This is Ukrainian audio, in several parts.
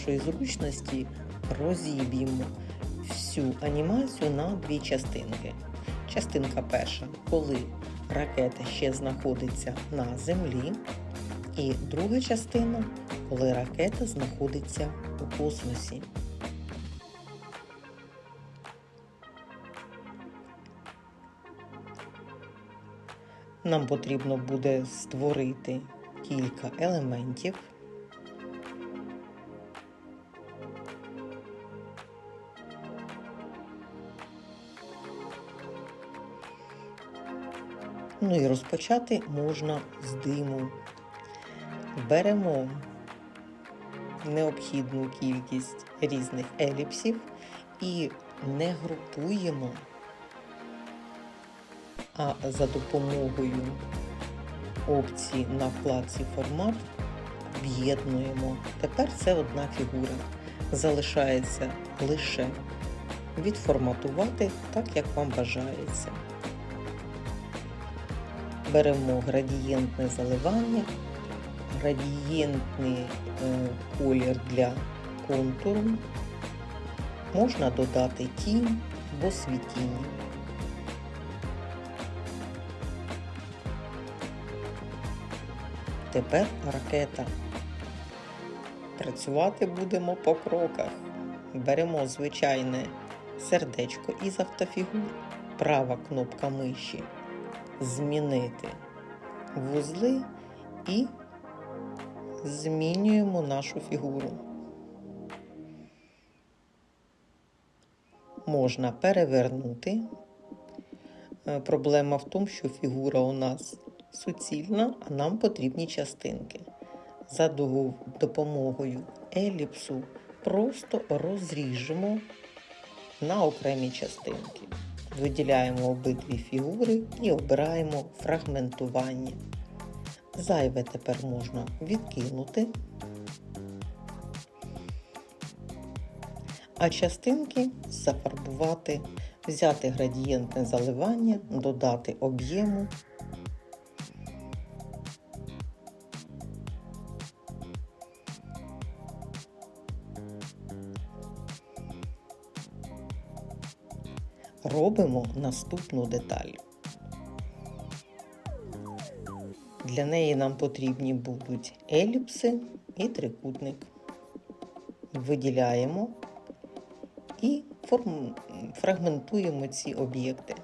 Нашої зручності розіб'ємо всю анімацію на дві частинки. Частинка перша, коли ракета ще знаходиться на землі, і друга частина, коли ракета знаходиться у космосі. Нам потрібно буде створити кілька елементів. Ну і розпочати можна з диму. Беремо необхідну кількість різних еліпсів і не групуємо, а за допомогою опції на вкладці формат об'єднуємо. Тепер це одна фігура. Залишається лише відформатувати так, як вам бажається. Беремо градієнтне заливання, градієнтний е, колір для контуру. Можна додати тінь або світіння. Тепер ракета. Працювати будемо по кроках. Беремо звичайне сердечко із автофігур, права кнопка миші змінити вузли і змінюємо нашу фігуру. Можна перевернути. Е, Проблема в тому, що фігура у нас суцільна, а нам потрібні частинки. За допомогою еліпсу просто розріжемо на окремі частинки. Виділяємо обидві фігури і обираємо фрагментування. Зайве тепер можна відкинути. А частинки зафарбувати, взяти градієнтне заливання, додати об'єму. Робимо наступну деталь. Для неї нам потрібні будуть еліпси і трикутник. Виділяємо і форм... фрагментуємо ці об'єкти.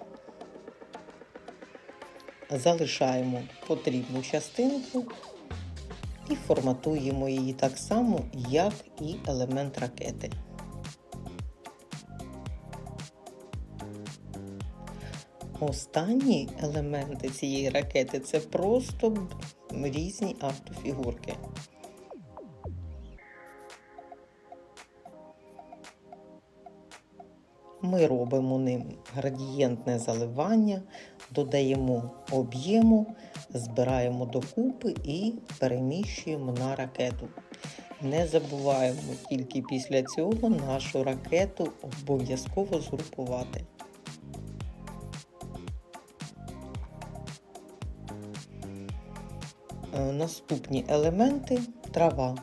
Залишаємо потрібну частинку і форматуємо її так само, як і елемент ракети. Останні елементи цієї ракети це просто різні автофігурки. Ми робимо ним градієнтне заливання, додаємо об'єму, збираємо докупи і переміщуємо на ракету. Не забуваємо тільки після цього нашу ракету обов'язково згрупувати. Наступні елементи трава.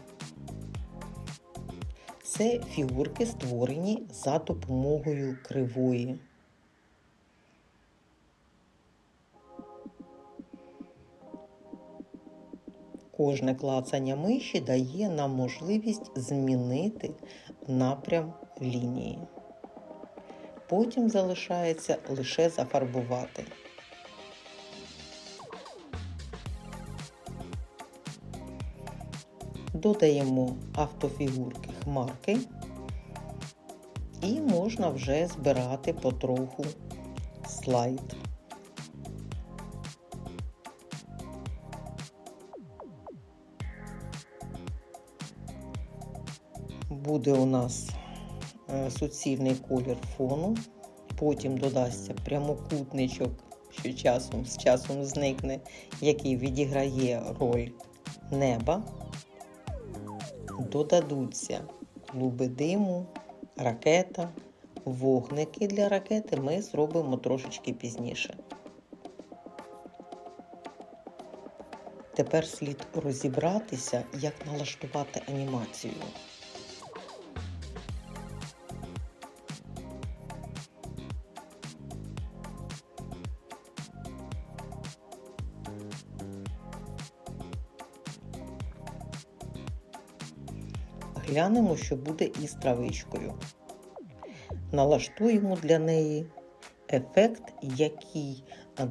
Це фігурки, створені за допомогою кривої. Кожне клацання миші дає нам можливість змінити напрям лінії. Потім залишається лише зафарбувати. Додаємо автофігурки хмарки. І можна вже збирати потроху слайд. Буде у нас е, суцільний колір фону, потім додасться прямокутничок, що часом з часом зникне, який відіграє роль неба додадуться клуби диму, ракета, вогники для ракети ми зробимо трошечки пізніше. Тепер слід розібратися, як налаштувати анімацію. Глянемо, що буде із травичкою. Налаштуємо для неї ефект, який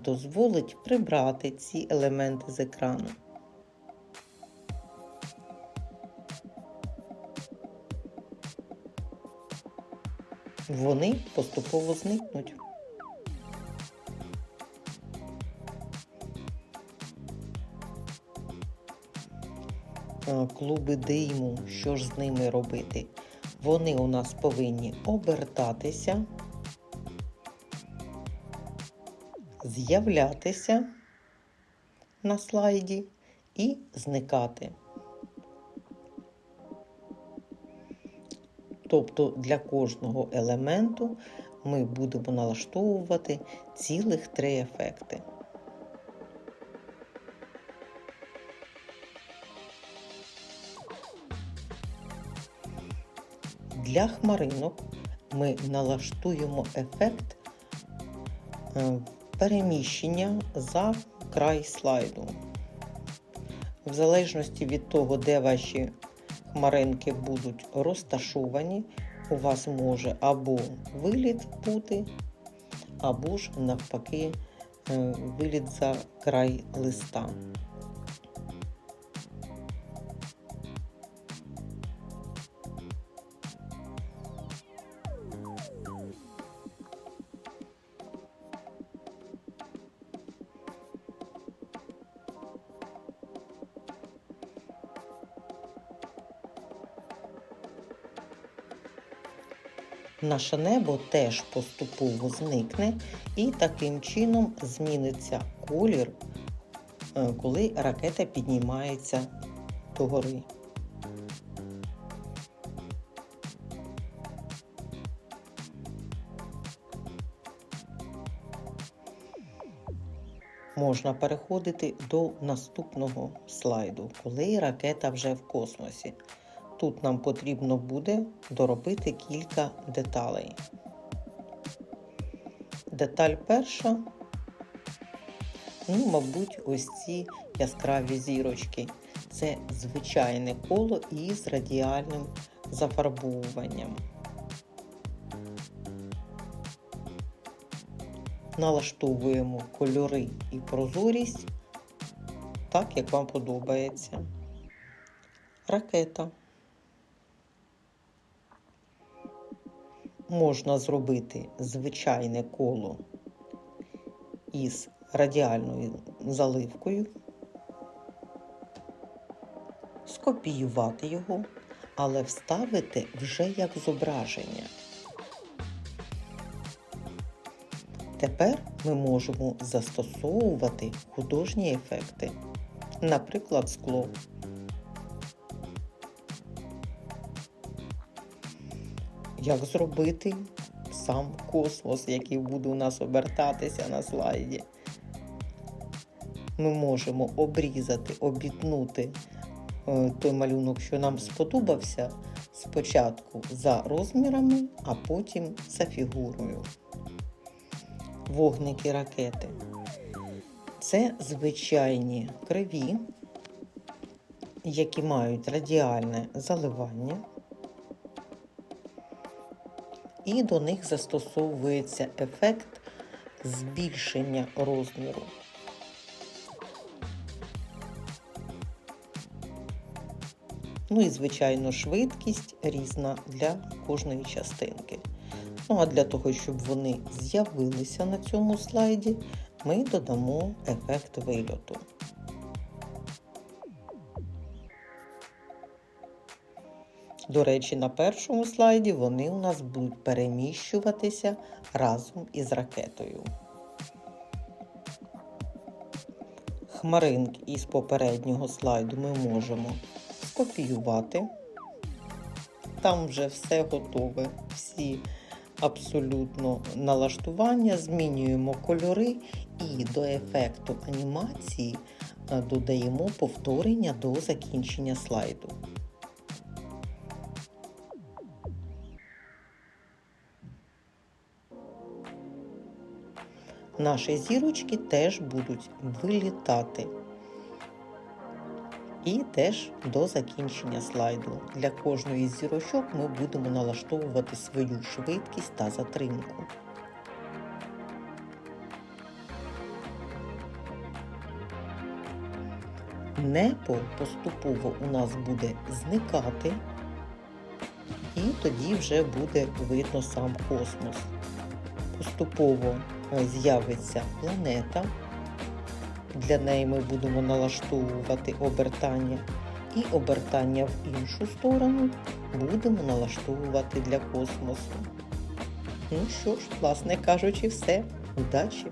дозволить прибрати ці елементи з екрану. Вони поступово зникнуть. Клуби диму, що ж з ними робити? Вони у нас повинні обертатися, з'являтися на слайді і зникати. Тобто для кожного елементу ми будемо налаштовувати цілих три ефекти. Для хмаринок ми налаштуємо ефект е, переміщення за край слайду. В залежності від того, де ваші хмаринки будуть розташовані, у вас може або виліт бути, або ж навпаки е, виліт за край листа. Наше небо теж поступово зникне і таким чином зміниться колір, е, коли ракета піднімається догори. Можна переходити до наступного слайду, коли ракета вже в космосі. Тут нам потрібно буде доробити кілька деталей. Деталь перша, ну, мабуть, ось ці яскраві зірочки. Це звичайне коло із радіальним зафарбовуванням. Налаштовуємо кольори і прозорість так, як вам подобається. Ракета. Можна зробити звичайне коло із радіальною заливкою, скопіювати його, але вставити вже як зображення. Тепер ми можемо застосовувати художні ефекти, наприклад, скло. Як зробити сам космос, який буде у нас обертатися на слайді. Ми можемо обрізати, обітнути е, той малюнок, що нам сподобався, спочатку за розмірами, а потім за фігурою. Вогники ракети. Це звичайні криві, які мають радіальне заливання і до них застосовується ефект збільшення розміру. Ну і, звичайно, швидкість різна для кожної частинки. Ну, а для того, щоб вони з'явилися на цьому слайді, ми додамо ефект вильоту. До речі, на першому слайді вони у нас будуть переміщуватися разом із ракетою. Хмаринки із попереднього слайду ми можемо скопіювати. Там вже все готове, всі абсолютно налаштування, змінюємо кольори і до ефекту анімації е, додаємо повторення до закінчення слайду. Наші зірочки теж будуть вилітати. І теж до закінчення слайду. Для кожної з зірочок ми будемо налаштовувати свою швидкість та затримку. Небо поступово у нас буде зникати, і тоді вже буде видно сам космос. Поступово з'явиться планета. Для неї ми будемо налаштовувати обертання. І обертання в іншу сторону будемо налаштовувати для космосу. Ну що ж, власне кажучи, все. Удачі!